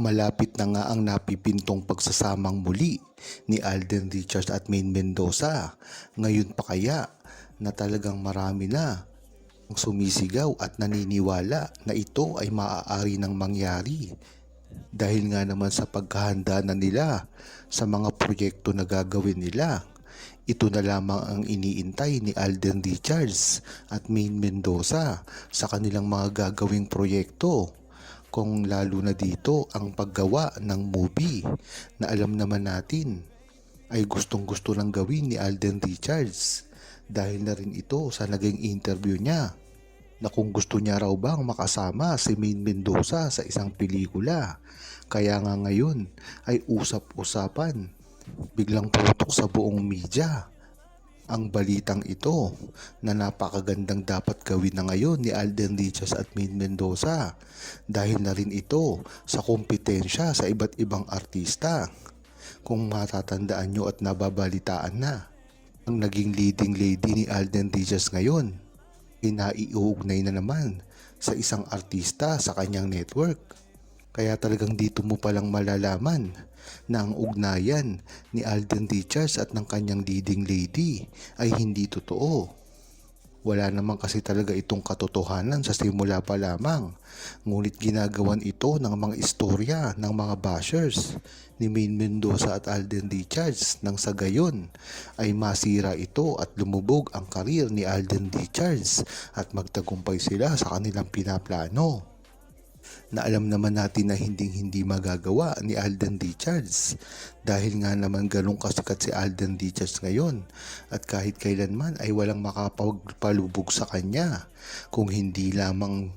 Malapit na nga ang napipintong pagsasamang muli ni Alden Richards at Maine Mendoza. Ngayon pa kaya na talagang marami na ang sumisigaw at naniniwala na ito ay maaari ng mangyari. Dahil nga naman sa paghahanda na nila sa mga proyekto na gagawin nila. Ito na lamang ang iniintay ni Alden Richards at Maine Mendoza sa kanilang mga gagawing proyekto kung lalo na dito ang paggawa ng movie na alam naman natin ay gustong gusto lang gawin ni Alden Richards. Dahil na rin ito sa naging interview niya na kung gusto niya raw bang makasama si Maine Mendoza sa isang pelikula. Kaya nga ngayon ay usap-usapan, biglang putok sa buong media ang balitang ito na napakagandang dapat gawin na ngayon ni Alden Richards at Maine Mendoza dahil na rin ito sa kompetensya sa iba't ibang artista. Kung matatandaan nyo at nababalitaan na, ang naging leading lady ni Alden Richards ngayon ay naiuugnay na naman sa isang artista sa kanyang network. Kaya talagang dito mo palang malalaman na ang ugnayan ni Alden Richards at ng kanyang leading lady ay hindi totoo. Wala naman kasi talaga itong katotohanan sa simula pa lamang. Ngunit ginagawan ito ng mga istorya ng mga bashers ni Maine Mendoza at Alden Richards nang sa gayon ay masira ito at lumubog ang karir ni Alden Richards at magtagumpay sila sa kanilang pinaplano na alam naman natin na hindi hindi magagawa ni Alden Richards. Dahil nga naman ganun kasikat si Alden Richards ngayon. At kahit kailanman ay walang makapagpalubog sa kanya. Kung hindi lamang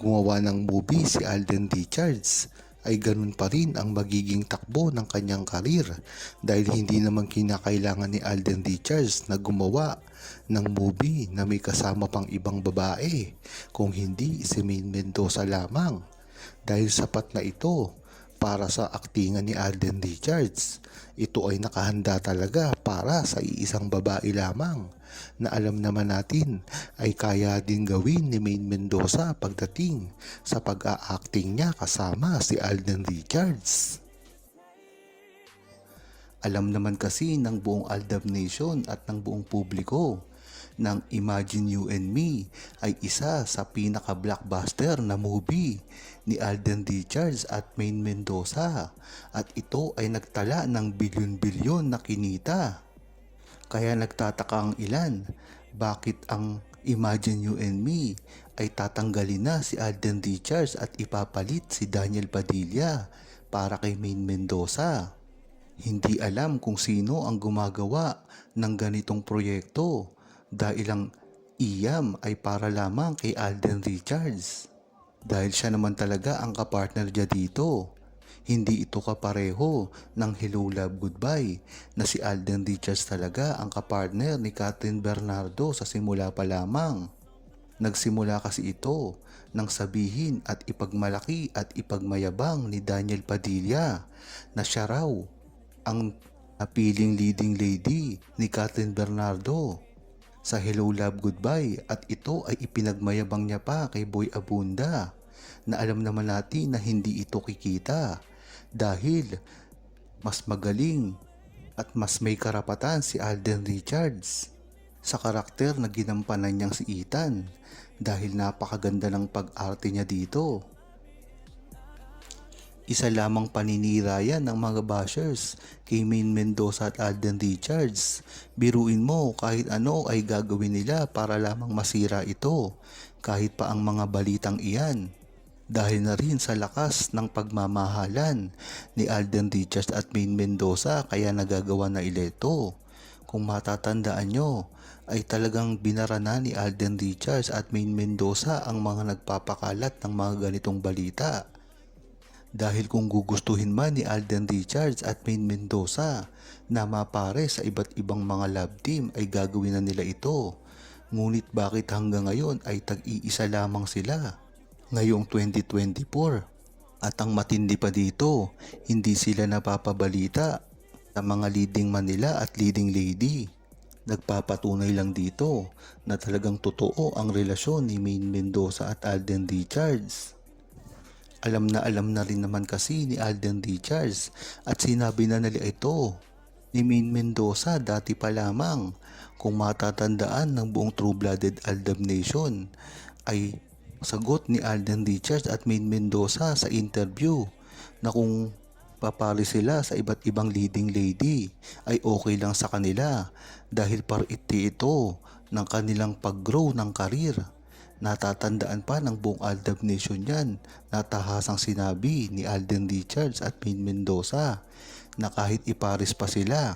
gumawa ng movie si Alden Richards ay ganun pa rin ang magiging takbo ng kanyang karir. Dahil hindi naman kinakailangan ni Alden Richards na gumawa ng movie na may kasama pang ibang babae kung hindi si Maine Mendoza lamang dahil sapat na ito para sa aktingan ni Alden Richards. Ito ay nakahanda talaga para sa iisang babae lamang na alam naman natin ay kaya din gawin ni Maine Mendoza pagdating sa pag-a-acting niya kasama si Alden Richards. Alam naman kasi ng buong Aldab Nation at ng buong publiko ng Imagine You and Me ay isa sa pinaka-blockbuster na movie ni Alden Richards at Maine Mendoza at ito ay nagtala ng bilyon-bilyon na kinita. Kaya nagtataka ang ilan bakit ang Imagine You and Me ay tatanggalin na si Alden Richards at ipapalit si Daniel Padilla para kay Maine Mendoza. Hindi alam kung sino ang gumagawa ng ganitong proyekto dahil ang iyam ay para lamang kay Alden Richards. Dahil siya naman talaga ang kapartner niya dito. Hindi ito kapareho ng Hello Love Goodbye na si Alden Richards talaga ang kapartner ni Catherine Bernardo sa simula pa lamang. Nagsimula kasi ito nang sabihin at ipagmalaki at ipagmayabang ni Daniel Padilla na siya raw ang napiling leading lady ni Catherine Bernardo sa Hello Love Goodbye at ito ay ipinagmayabang niya pa kay Boy Abunda na alam naman natin na hindi ito kikita dahil mas magaling at mas may karapatan si Alden Richards sa karakter na ginampanan niyang si Ethan dahil napakaganda ng pag-arte niya dito. Isa lamang paninira yan ng mga bashers kay Maine Mendoza at Alden Richards. Biruin mo kahit ano ay gagawin nila para lamang masira ito kahit pa ang mga balitang iyan. Dahil na rin sa lakas ng pagmamahalan ni Alden Richards at Maine Mendoza kaya nagagawa na ileto. Kung matatandaan nyo, ay talagang binara na ni Alden Richards at Maine Mendoza ang mga nagpapakalat ng mga ganitong balita. Dahil kung gugustuhin man ni Alden Richards at Maine Mendoza na mapare sa iba't ibang mga love team ay gagawin na nila ito. Ngunit bakit hanggang ngayon ay tag-iisa lamang sila? Ngayong 2024. At ang matindi pa dito, hindi sila napapabalita sa mga leading Manila at leading lady. Nagpapatunay lang dito na talagang totoo ang relasyon ni Maine Mendoza at Alden Richards. Alam na alam na rin naman kasi ni Alden Richards at sinabi na nila ito ni Main Mendoza dati pa lamang kung matatandaan ng buong True-Blooded Aldab Nation ay sagot ni Alden Richards at Main Mendoza sa interview na kung papari sila sa iba't ibang leading lady ay okay lang sa kanila dahil pariti ito ng kanilang pag-grow ng karir. Natatandaan pa ng buong Aldab Nation yan na tahasang sinabi ni Alden Richards at Main Mendoza na kahit iparis pa sila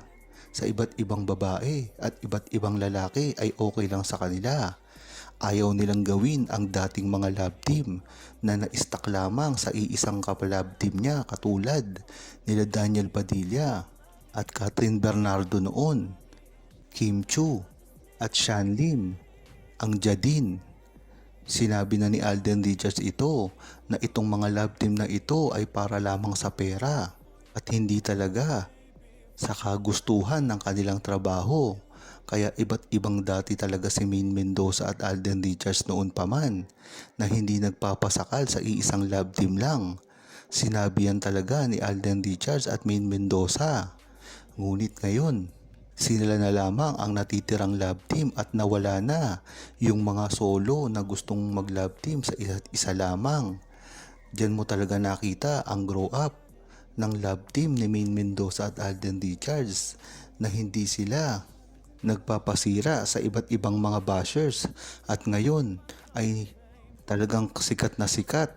sa iba't ibang babae at iba't ibang lalaki ay okay lang sa kanila. Ayaw nilang gawin ang dating mga love team na na-stack lamang sa iisang kapalab team niya katulad nila Daniel Padilla at Catherine Bernardo noon, Kim Chu at Shan Lim, ang Jadin. Sinabi na ni Alden Richards ito na itong mga love team na ito ay para lamang sa pera at hindi talaga sa kagustuhan ng kanilang trabaho. Kaya iba't ibang dati talaga si Main Mendoza at Alden Richards noon pa man na hindi nagpapasakal sa iisang love team lang. Sinabi yan talaga ni Alden Richards at Main Mendoza. Ngunit ngayon, sila na lamang ang natitirang love team at nawala na yung mga solo na gustong mag-love team sa isa't isa lamang. Diyan mo talaga nakita ang grow up ng love team ni Main Mendoza at Alden Richards na hindi sila nagpapasira sa iba't ibang mga bashers at ngayon ay talagang sikat na sikat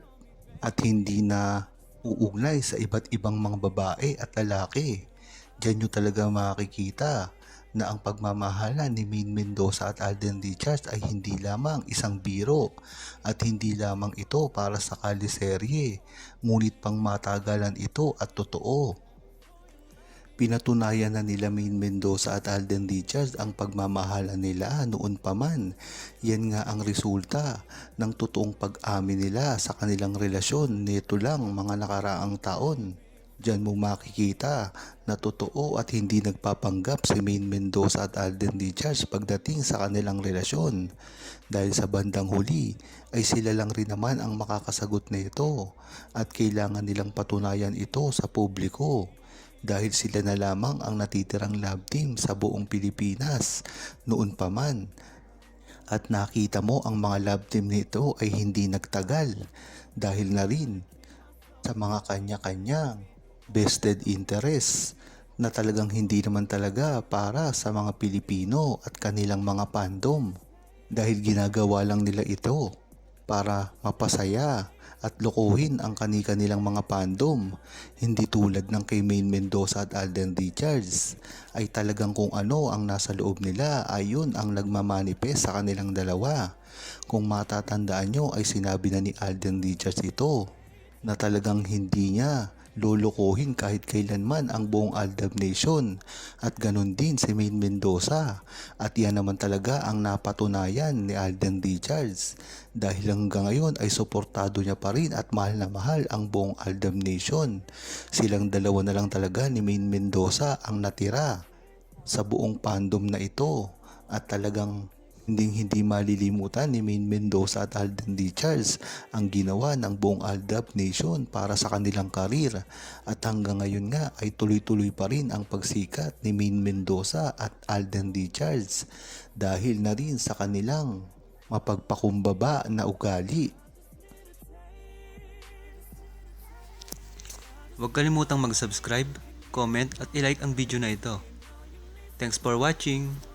at hindi na uugnay sa iba't ibang mga babae at lalaki. Diyan nyo talaga makikita na ang pagmamahalan ni Main Mendoza at Alden Richards ay hindi lamang isang biro at hindi lamang ito para sa kaliserye, ngunit pang matagalan ito at totoo. Pinatunayan na nila Main Mendoza at Alden Richards ang pagmamahalan nila noon pa man. Yan nga ang resulta ng totoong pag-amin nila sa kanilang relasyon nito lang mga nakaraang taon. Diyan mo makikita na totoo at hindi nagpapanggap si Main Mendoza at Alden Richards pagdating sa kanilang relasyon. Dahil sa bandang huli ay sila lang rin naman ang makakasagot nito at kailangan nilang patunayan ito sa publiko dahil sila na lamang ang natitirang love team sa buong Pilipinas noon pa man. At nakita mo ang mga love team nito ay hindi nagtagal dahil na rin sa mga kanya-kanyang vested interest na talagang hindi naman talaga para sa mga Pilipino at kanilang mga fandom dahil ginagawa lang nila ito para mapasaya at lokohin ang kani-kanilang mga fandom. Hindi tulad ng kay Main Mendoza at Alden Richards ay talagang kung ano ang nasa loob nila ay yun ang nagmamanifest sa kanilang dalawa. Kung matatandaan nyo ay sinabi na ni Alden Richards ito na talagang hindi niya lulukuhin kahit kailanman ang buong Aldab Nation. At ganun din si Main Mendoza. At yan naman talaga ang napatunayan ni Alden Richards. Dahil hanggang ngayon ay suportado niya pa rin at mahal na mahal ang buong Aldab Nation. Silang dalawa na lang talaga ni Main Mendoza ang natira sa buong fandom na ito. At talagang hindi hindi malilimutan ni Main Mendoza at Alden Richards ang ginawa ng buong Aldab Nation para sa kanilang karir at hanggang ngayon nga ay tuloy-tuloy pa rin ang pagsikat ni Main Mendoza at Alden Richards dahil na rin sa kanilang mapagpakumbaba na ugali. Huwag kalimutang mag-subscribe, comment at ilike ang video na ito. Thanks for watching!